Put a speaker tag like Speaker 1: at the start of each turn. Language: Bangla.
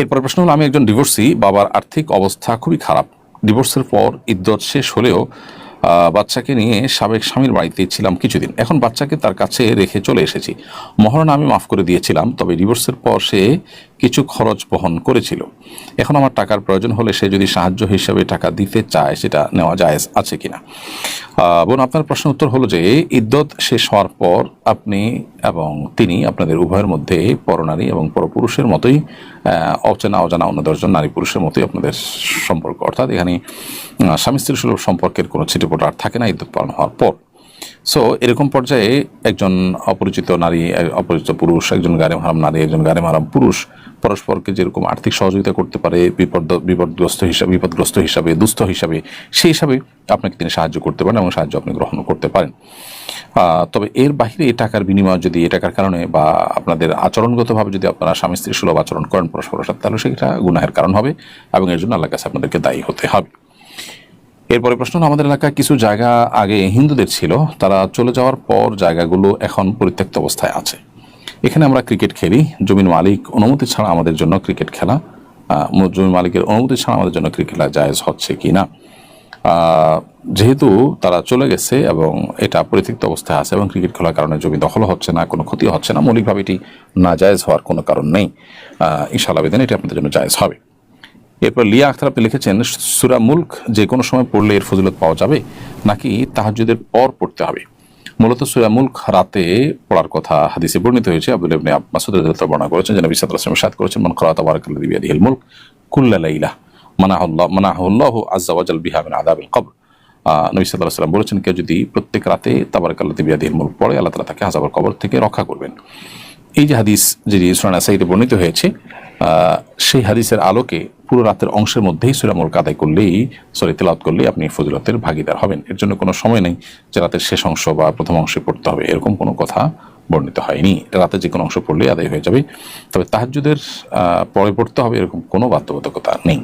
Speaker 1: এরপর প্রশ্ন হলো, আমি একজন ডিভোর্সি বাবার আর্থিক অবস্থা খুবই খারাপ। ডিভোর্সের পর ইদ্যত শেষ হলেও বাচ্চাকে নিয়ে সাবেক স্বামীর বাড়িতে ছিলাম কিছুদিন। এখন বাচ্চাকে তার কাছে রেখে চলে এসেছি। মহারণা আমি মাফ করে দিয়েছিলাম, তবে ডিভোর্সের পর সে কিছু খরচ বহন করেছিল। এখন আমার টাকার প্রয়োজন হলে সে যদি সাহায্য হিসাবে টাকা দিতে চায়, সেটা নেওয়া যায় আছে কিনা? বোন, আপনার প্রশ্ন উত্তর হলো যে, ইদ্যত শেষ হওয়ার পর আপনি এবং তিনি আপনাদের উভয়ের মধ্যে পরনারী এবং পরপুরুষের মতোই অচেনা অজানা অন্য দশজন নারী পুরুষের মতোই আপনাদের সম্পর্ক। অর্থাৎ এখানে স্বামী স্ত্রী সুলভ সম্পর্কের কোনো ছিটেপোটা আর থাকে না, ইদ্যত পালন হওয়ার পর। সো এরকম পর্যায়ে একজন অপরিচিত নারী, অপরিচিত পুরুষ, একজন গারে মারাম নারী, একজন গারে মারাম পুরুষ পরস্পরকে যেরকম আর্থিক সহযোগিতা করতে পারে বিপদ বিপদগ্রস্ত হিসাবে বিপদগ্রস্ত হিসাবে, দুস্থ হিসাবে, সেই হিসাবে আপনাকে তিনি সাহায্য করতে পারেন এবং সাহায্য আপনি গ্রহণ করতে পারেন। তবে এর বাহিরে এই টাকার বিনিময় যদি এ টাকার কারণে বা আপনাদের আচরণগতভাবে যদি আপনারা স্বামী স্ত্রী সুলভ আচরণ করেন পরস্পরের সাথে, তাহলে সেটা গুনাহের কারণ হবে এবং এর জন্য আল্লাহ কাছে আপনাদেরকে দায়ী হতে হবে। এরপরে প্রশ্ন আমাদের এলাকায় কিছু জায়গা আগে হিন্দুদের ছিল তারা চলে যাওয়ার পর জায়গাগুলো এখন পরিত্যক্ত অবস্থায় আছে। এখানে আমরা ক্রিকেট খেলি জমির মালিক অনুমতি ছাড়া আমাদের জন্য ক্রিকেট খেলা জমির মালিকের অনুমতি ছাড়া আমাদের জন্য ক্রিকেট খেলা জায়েজ হচ্ছে কি না? যেহেতু তারা চলে গেছে এবং এটা পরিত্যক্ত অবস্থায় আছে এবং ক্রিকেট খেলার কারণে জমি দখল হচ্ছে না কোনো ক্ষতি হচ্ছে না মৌলিকভাবে এটি না জায়েজ হওয়ার কোনো কারণ নেই। আহ, ইনশাআল্লাহ বেদিন এটি আপনাদের জন্য জায়েজ হবে। এরপর লিয়া আখতার আপনি লিখেছেন, সুরা মুল্ক যে কোনো সময় পড়লে এর ফজিলত পাওয়া যাবে? নাকি তাহাজ্জুদের পর পড়তে হবে? মূলত সুরা মুল্ক রাতে পড়ার কথা হাদিসে বর্ণিত হয়েছে। আব্দুল ইবনে মাসুদ বর্ণনা করেছেন যে, নবী সাল্লাল্লাহু আলাইহি ওয়াসাল্লাম সাদ করেছেন, মান করা তাবারাকাল্লাযী বিয়াদিহিল মুলক কুল্লা লাইলা মানাহুল্লাহ মানাহুল্লাহু আযজা ওয়াজাল বিহা মিন আযাবিল কবর। নবী সাল্লাল্লাহু আলাইহি ওয়াসাল্লাম বলেছেন, কেউ যদি প্রত্যেক রাতে তাবারাকাল্লাযী বিয়াদিহিল মুলক পড়ে, আল্লাহ তাআলা তাকে আযাবের কবর থেকে রক্ষা করবেন। এই যে হাদিস যেটি সুরানা সাইডে বর্ণিত হয়েছে সেই হাদিসের আলোকে পুরো রাতের অংশের মধ্যেই সুরামুল কাদায় করলেই, সরি তেলাওত করলেই আপনি ফজিলতের ভাগিদার হবেন। এর জন্য কোনো সময় নেই যে রাতের শেষ অংশ বা প্রথম অংশে পড়তে হবে। এরকম কোনো কথা বর্ণিত হয়নি। রাতে যে কোনো অংশ পড়লেই আদায় হয়ে যাবে। তবে তাহাজুদের পরে পড়তে হবে এরকম কোনো বাধ্যবাধকতা নেই।